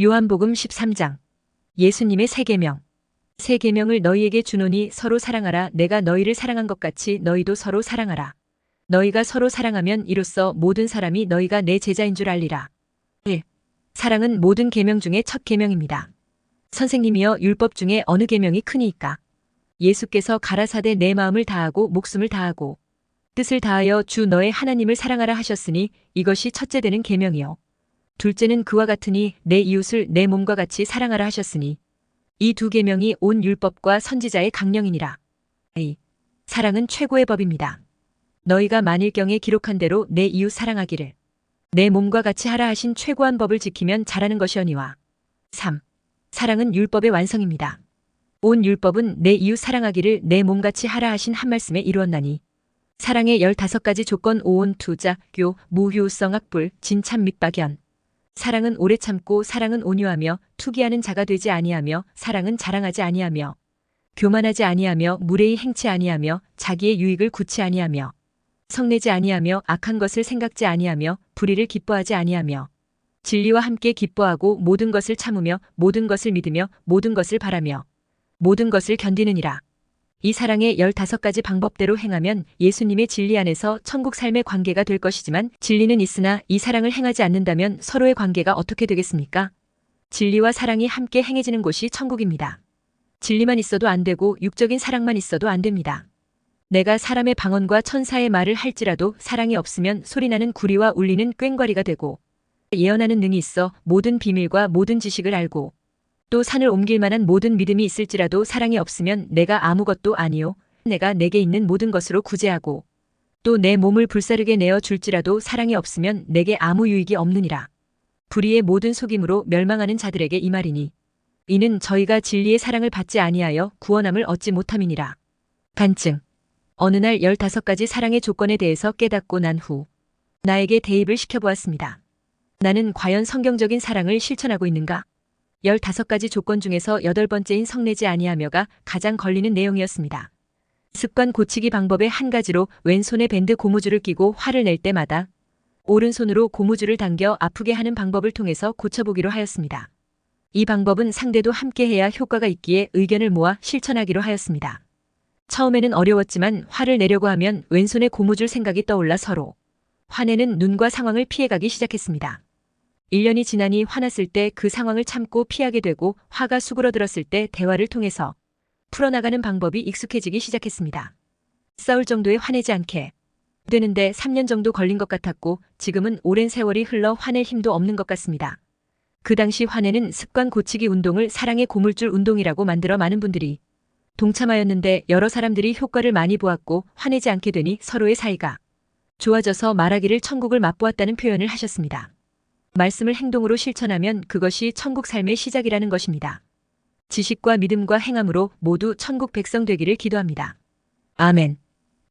요한복음 13장. 예수님의 세 계명. 세 계명을 너희에게 주노니 서로 사랑하라. 내가 너희를 사랑한 것 같이 너희도 서로 사랑하라. 너희가 서로 사랑하면 이로써 모든 사람이 너희가 내 제자인 줄 알리라. 1. 사랑은 모든 계명 중에 첫 계명입니다. 선생님이여 율법 중에 어느 계명이 크니이까? 예수께서 가라사대 내 마음을 다하고 목숨을 다하고 뜻을 다하여 주 너의 하나님을 사랑하라 하셨으니 이것이 첫째 되는 계명이요 둘째는 그와 같으니 내 이웃을 내 몸과 같이 사랑하라 하셨으니 이 두 계명이 온 율법과 선지자의 강령이니라. A. 사랑은 최고의 법입니다. 너희가 만일경에 기록한 대로 내 이웃 사랑하기를 내 몸과 같이 하라 하신 최고한 법을 지키면 잘하는 것이오니와 3. 사랑은 율법의 완성입니다. 온 율법은 내 이웃 사랑하기를 내 몸같이 하라 하신 한 말씀에 이루었나니 사랑의 15가지 조건 오온 투자, 교, 무효성 악불, 진참 밑박연 사랑은 오래 참고 사랑은 온유하며 투기하는 자가 되지 아니하며 사랑은 자랑하지 아니하며 교만하지 아니하며 무례히 행치 아니하며 자기의 유익을 굳지 아니하며 성내지 아니하며 악한 것을 생각지 아니하며 불의를 기뻐하지 아니하며 진리와 함께 기뻐하고 모든 것을 참으며 모든 것을 믿으며 모든 것을 바라며 모든 것을 견디느니라. 이 사랑의 15가지 방법대로 행하면 예수님의 진리 안에서 천국 삶의 관계가 될 것이지만 진리는 있으나 이 사랑을 행하지 않는다면 서로의 관계가 어떻게 되겠습니까? 진리와 사랑이 함께 행해지는 곳이 천국입니다. 진리만 있어도 안 되고 육적인 사랑만 있어도 안 됩니다. 내가 사람의 방언과 천사의 말을 할지라도 사랑이 없으면 소리나는 구리와 울리는 꽹과리가 되고 예언하는 능이 있어 모든 비밀과 모든 지식을 알고 또 산을 옮길 만한 모든 믿음이 있을지라도 사랑이 없으면 내가 아무것도 아니요 내가 내게 있는 모든 것으로 구제하고 또 내 몸을 불사르게 내어 줄지라도 사랑이 없으면 내게 아무 유익이 없느니라. 불의의 모든 속임으로 멸망하는 자들에게 이 말이니 이는 저희가 진리의 사랑을 받지 아니하여 구원함을 얻지 못함이니라. 간증 어느 날 15가지 사랑의 조건에 대해서 깨닫고 난 후 나에게 대입을 시켜보았습니다. 나는 과연 성경적인 사랑을 실천하고 있는가? 15가지 조건 중에서 여덟 번째인 성내지 아니하며가 가장 걸리는 내용이었습니다. 습관 고치기 방법의 한 가지로 왼손에 밴드 고무줄을 끼고 화를 낼 때마다 오른손으로 고무줄을 당겨 아프게 하는 방법을 통해서 고쳐보기로 하였습니다. 이 방법은 상대도 함께 해야 효과가 있기에 의견을 모아 실천하기로 하였습니다. 처음에는 어려웠지만 화를 내려고 하면 왼손에 고무줄 생각이 떠올라 서로 화내는 눈과 상황을 피해가기 시작했습니다. 1년이 지나니 화났을 때 그 상황을 참고 피하게 되고 화가 수그러들었을 때 대화를 통해서 풀어나가는 방법이 익숙해지기 시작했습니다. 싸울 정도에 화내지 않게 되는데 3년 정도 걸린 것 같았고 지금은 오랜 세월이 흘러 화낼 힘도 없는 것 같습니다. 그 당시 화내는 습관 고치기 운동을 사랑의 고물줄 운동이라고 만들어 많은 분들이 동참하였는데 여러 사람들이 효과를 많이 보았고 화내지 않게 되니 서로의 사이가 좋아져서 말하기를 천국을 맛보았다는 표현을 하셨습니다. 말씀을 행동으로 실천하면 그것이 천국 삶의 시작이라는 것입니다. 지식과 믿음과 행함으로 모두 천국 백성 되기를 기도합니다. 아멘.